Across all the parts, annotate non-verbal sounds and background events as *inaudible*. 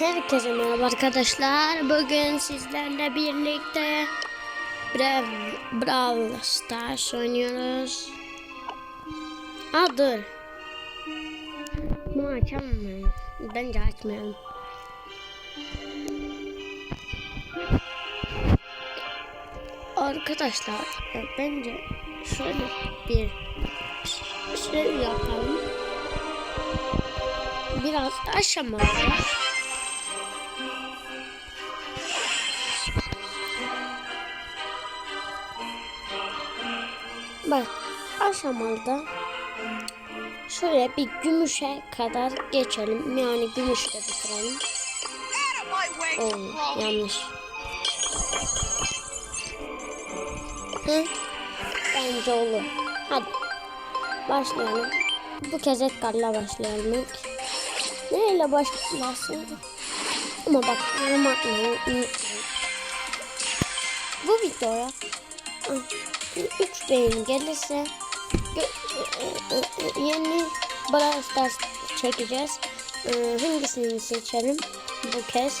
Herkese merhaba arkadaşlar. Bugün sizlerle birlikte Brav Brawl Stars oynuyoruz. Aa dur. Bunu açamam. Bence açmayalım. Arkadaşlar e, bence şöyle bir şey yapalım. Biraz aşamalı. Bak aşamalıda şöyle bir gümüşe kadar geçelim. Yani gümüşle bitirelim. Oo, yanlış. Hı? Bence olur. Hadi. Başlayalım. Bu kez Edgar'la başlayalım. Neyle başlasın? Ama bak yorum atmayı unutmayın. Bu videoya 3 beğeni gelirse e, e, e, yeni Brawl Stars çekeceğiz. Hangisini seçelim bu kez?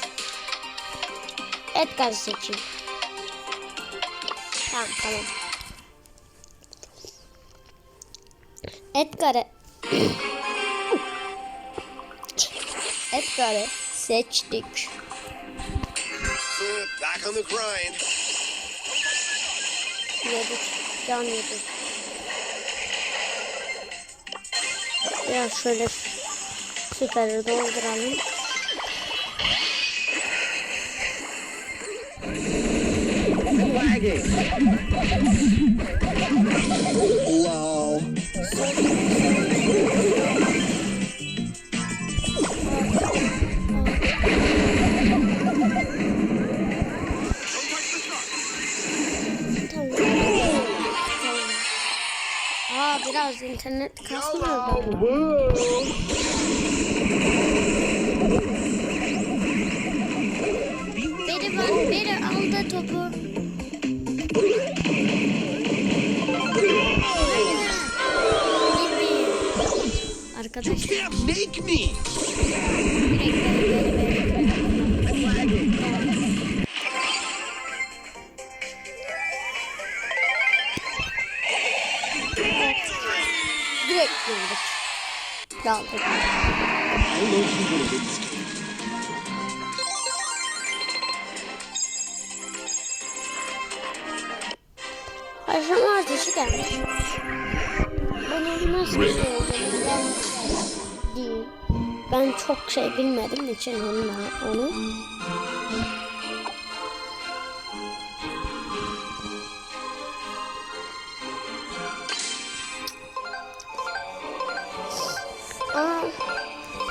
Edgar seçeyim. Tamam tamam. Edgar'ı Edgar'ı seçtik. Back on the grind. Yedik. Can yedik. Biraz şöyle süperi dolduralım. Lol. Tamam. Biraz internet kasmıyor da. Biri var, biri aldı topu. Arkadaşlar direkt girdik. Daldık. Aşama ateşi gelmiş. Bunun nasıl bir şey olduğunu. Ben çok şey bilmediğim için onunla onu.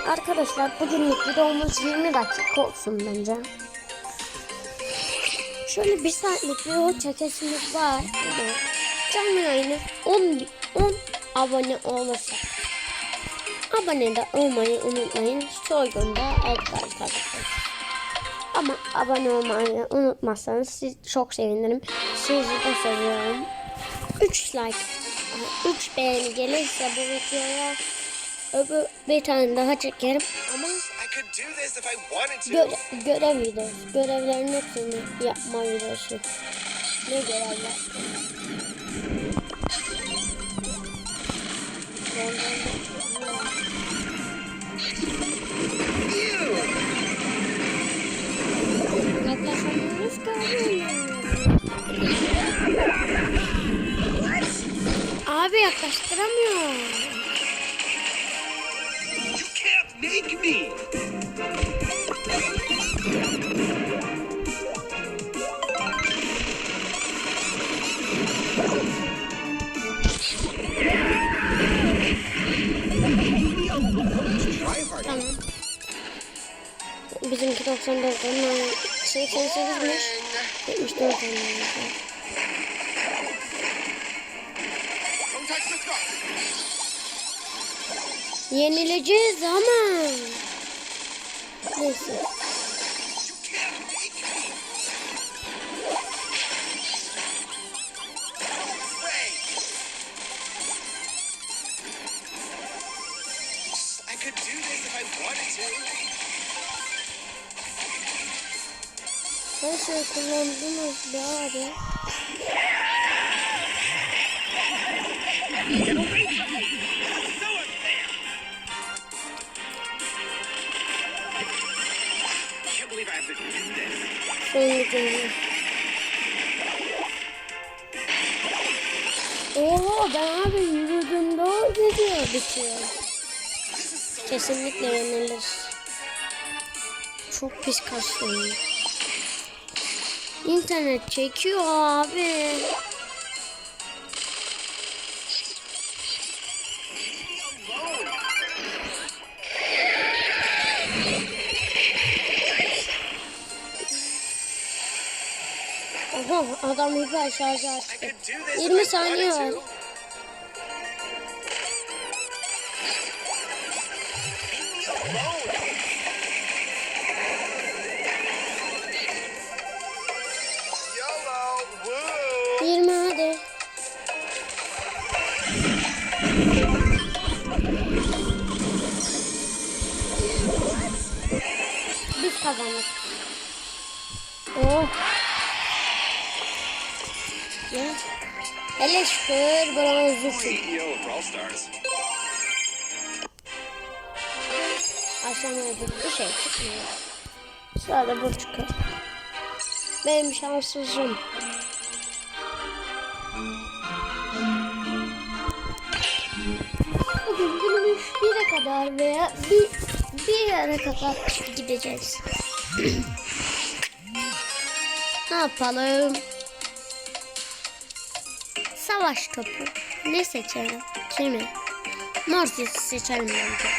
Arkadaşlar bugünlük videomuz 20 dakika olsun bence. Şöyle bir saatlik video çekesimiz var. Evet. Canlı yayını 10, 10 abone olursa. Abone de olmayı unutmayın. Soygunda ki. Ama abone olmayı unutmazsanız siz çok sevinirim. Sizi de seviyorum. 3 like, 3 beğeni gelirse bu videoya öbür bir tane daha çekerim ama I could do this if I wanted to. göre, görev videosu. Görevlerin hepsini yapma videosu. Ne görevler? Yaklaşamıyoruz ki abi. Abi Bizimki 94 onlar 88'miş. 74 onlar. Don't touch the scarf. Yenileceğiz ama. Neyse. To do this. Son günü. Oho ben abi yürüdüğümde o video bitiyor. Kesinlikle yenilir. Çok pis kaslanıyor. İnternet çekiyor abi. Oho adam hiper şarjı açtı. could do this 20 if I saniye var. Hele şükür Brawl Stars. Aşamaya bir şey çıkmıyor. Sırada bu çıkıyor. Benim şanssızım. Bugün günümüz bire kadar veya bir, bir yere kadar gideceğiz. *clears throat* ne yapalım? Savaş topu. Ne seçelim? Kimi? Mortis seçelim bence.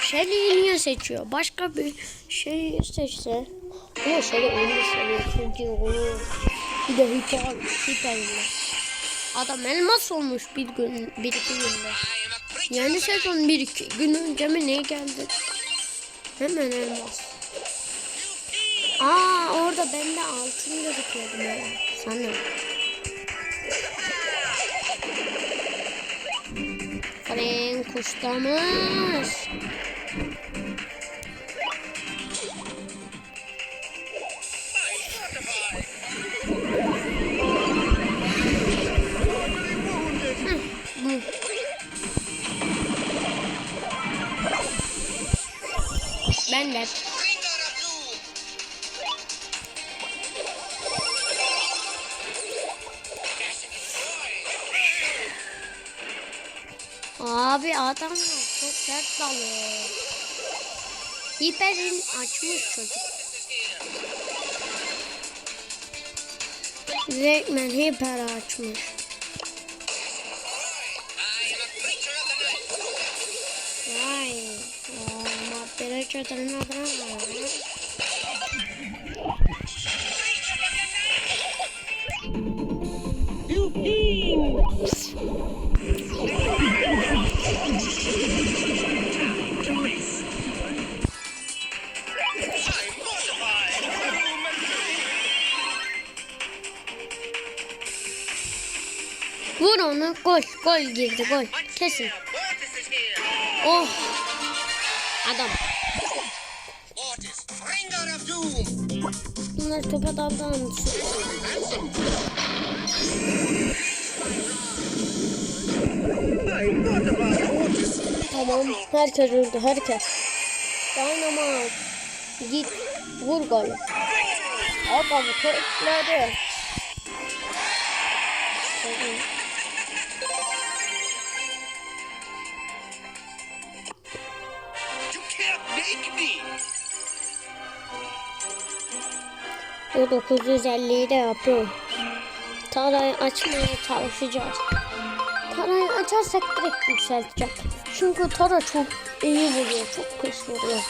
Shelly'i niye seçiyor? Başka bir şey seçse. Ama Shelly onu seviyor çünkü onu bir de hiper, hiperle. Adam elmas olmuş bir gün, bir iki günde. Yani sezon bir iki gün önce mi ne geldi? Hemen elmas. Aa orada bende altın gözüküyordu böyle. Sana. Frank kuşlamış. Abi adamlar çok sert dalıyor. Hiperin açmış çocuk. Resmen hiper açmış. Vay. Bir çadırın adına var. I'm gol. Gol girdi gol. Kesin. Oh. Adam. Bunlar topa daldan! Tamam. Herkes öldü. Herkes. Dynamite. Git. Vur gol. Adam kökledi. You O 950'yi de yapıyor. Tarayı açmaya çalışacağız. Tarayı açarsak direkt yükseltecek. Çünkü Tara çok iyi vuruyor. Çok vuruyor.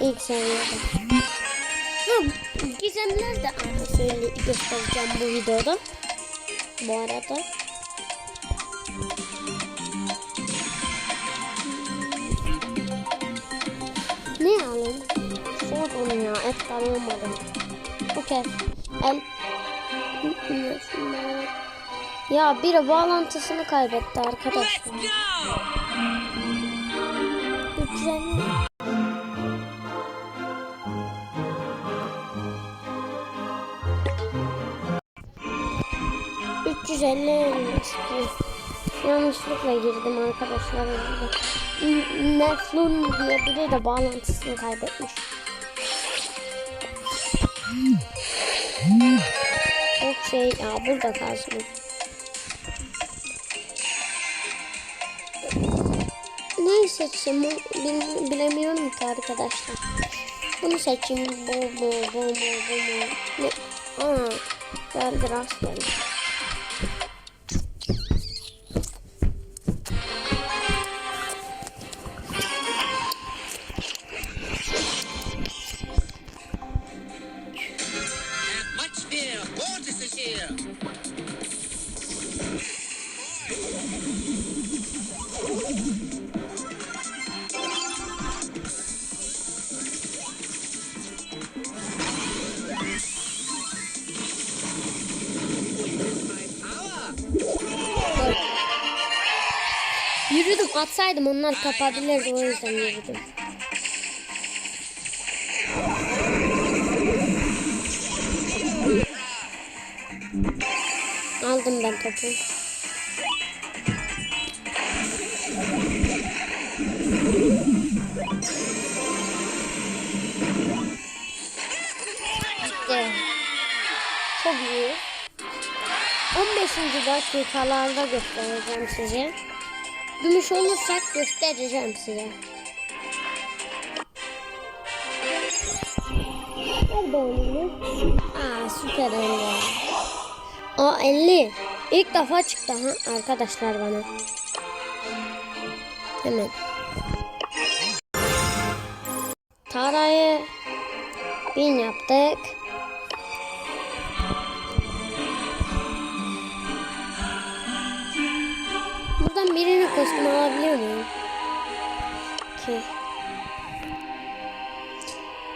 İlk seviyede. Ha, gizemler de söyle göstereceğim bu videoda. Bu arada. Ne alayım? Sor onu ya. Et kalmadı. Okay. El ya biri bağlantısını kaybetti arkadaşlar. Yüklenme. istiyor. Yanlışlıkla girdim arkadaşlar. Neflun diye biri de bağlantısını kaybetmiş. Çok şey ya burada kalsın. Neyi seçeyim bil- bilemiyorum ki arkadaşlar. Bunu seçeyim. Bu bu bu bu bu bu. Ne? Aa, geldi rast geldi. Yürüdüm atsaydım onlar kapabilirdi o yüzden yürüdüm. Aldım ben topu. Gitti. Çok iyi. 15. dakikalarda göstereceğim size. Gümüş olursak göstereceğim size. Nerede oynuyor? Aa süper elde. Aa 50. İlk defa çıktı ha arkadaşlar bana. Hemen. Tara'yı bin yaptık. Buradan birini kostüm alabiliyor muyum? Ki.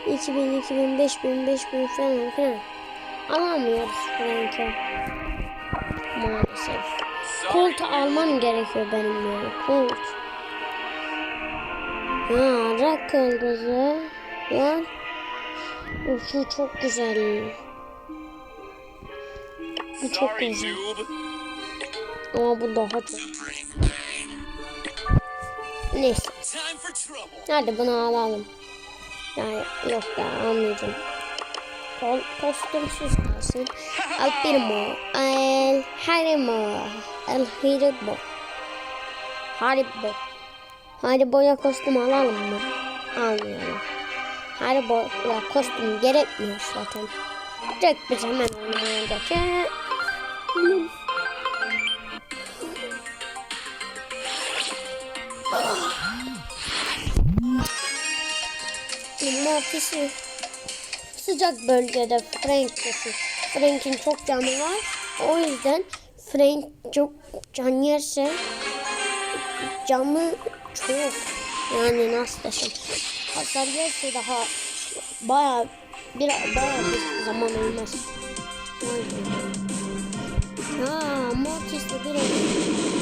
2000, 2000, 5000, 5000 falan filan. Alamıyoruz Frank'i. Maalesef. Colt almam gerekiyor benim ya. Colt. Ha, rak yıldızı. Of, şu çok güzel. Bu çok güzel. Ama bu daha çok. Neyse. Hadi bunu alalım. Yani yok ya almayacağım. Kol, kostümsüz kalsın. El *laughs* Primo. El Harimo. El Haribo. Haribo. Haribo'ya kostüm alalım mı? Almayalım. Haribo'ya kostüm gerekmiyor zaten. Direkt biz hemen oynamaya geçelim. Mortis'i sıcak bölgede Frank taşı. Frank'in çok canı var. O yüzden Frank çok can yerse canı çok. Yani nasıl desem. Hasar yerse daha baya bir baya bir zaman olmaz. Ha, Mortis'le bir Ne